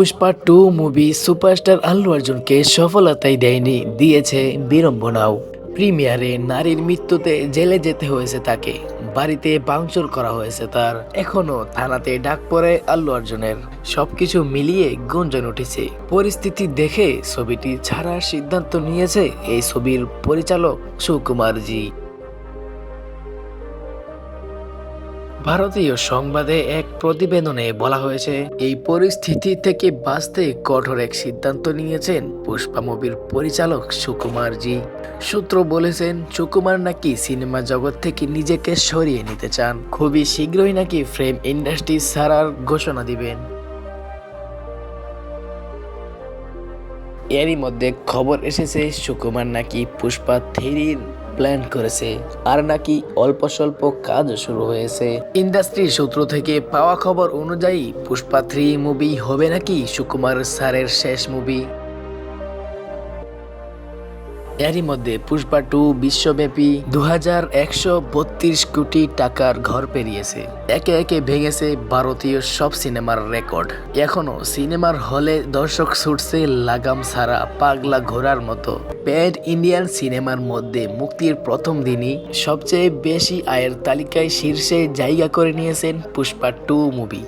Pushpa two movie superstar Allu অর্জুনকে সফলতাই দেয়নি, দিয়েছে বিড়ম্বনাও। প্রিমিয়ারে নারীর মৃত্যুতে জেলে যেতে হয়েছে তাকে, বাড়িতে বাংচুর করা হয়েছে তার এখনও থানাতে ডাক পড়ে আল্লু অর্জুনের। সবকিছু মিলিয়ে গুঞ্জন উঠেছে। পরিস্থিতি দেখে ছবিটি ছাড়ার সিদ্ধান্ত নিয়েছে এই ছবির পরিচালক সুকুমারজি। ভারতীয় সংবাদে এক প্রতিবেদনে বলা হয়েছে, এই পরিস্থিতি থেকে বাঁচতে কঠোর এক সিদ্ধান্ত নিয়েছেন পুষ্পা মুভির পরিচালক সুকুমার জি। সূত্র বলেছেন, সুকুমার নাকি সিনেমা জগৎ থেকে নিজেকে সরিয়ে নিতে চান। খুবই শীঘ্রই নাকি ফ্রেম ইন্ডাস্ট্রি ছাড়ার ঘোষণা দিবেন। এরই মধ্যে খবর এসেছে, সুকুমার নাকি পুষ্পা থ্রির প্ল্যান করেছে, আর নাকি অল্প স্বল্প কাজ শুরু হয়েছে। ইন্ডাস্ট্রি সূত্র থেকে পাওয়া খবর অনুযায়ী পুষ্পা থ্রি মুভি হবে নাকি সুকুমার স্যারের শেষ মুভি এরই মধ্যে পুষ্পা টু বিশ্বব্যাপী দু হাজার একশো বত্রিশ কোটি টাকার ঘর পেরিয়েছে। একে একে ভেঙেছে ভারতীয় সব সিনেমার রেকর্ড। এখনও সিনেমার হলে দর্শক ছুটছে লাগাম ছাড়া পাগলা ঘোরার মতো। প্যাড ইন্ডিয়ান সিনেমার মধ্যে মুক্তির প্রথম দিনই সবচেয়ে বেশি আয়ের তালিকায় শীর্ষে জায়গা করে নিয়েছেন Pushpa two movie.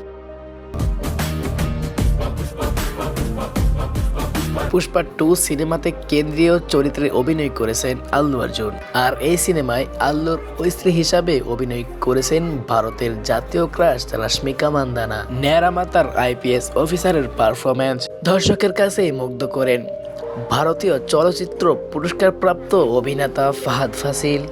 Pushpa two সিনেমাতে কেন্দ্রীয় চরিত্রে অভিনয় করেছেন আল্লু অর্জুন। আর এই সিনেমায় আল্লুর স্ত্রী হিসাবে অভিনয় করেছেন ভারতের জাতীয় ক্রাশ রাশ্মিকা মান্দানা। ন্যারামাতার আইপিএস অফিসারের পারফরমেন্স দর্শকের কাছে মুগ্ধ করেন। ভারতীয় চলচ্চিত্র পুরস্কারপ্রাপ্ত অভিনেতা ফাহাদ ফাসিল।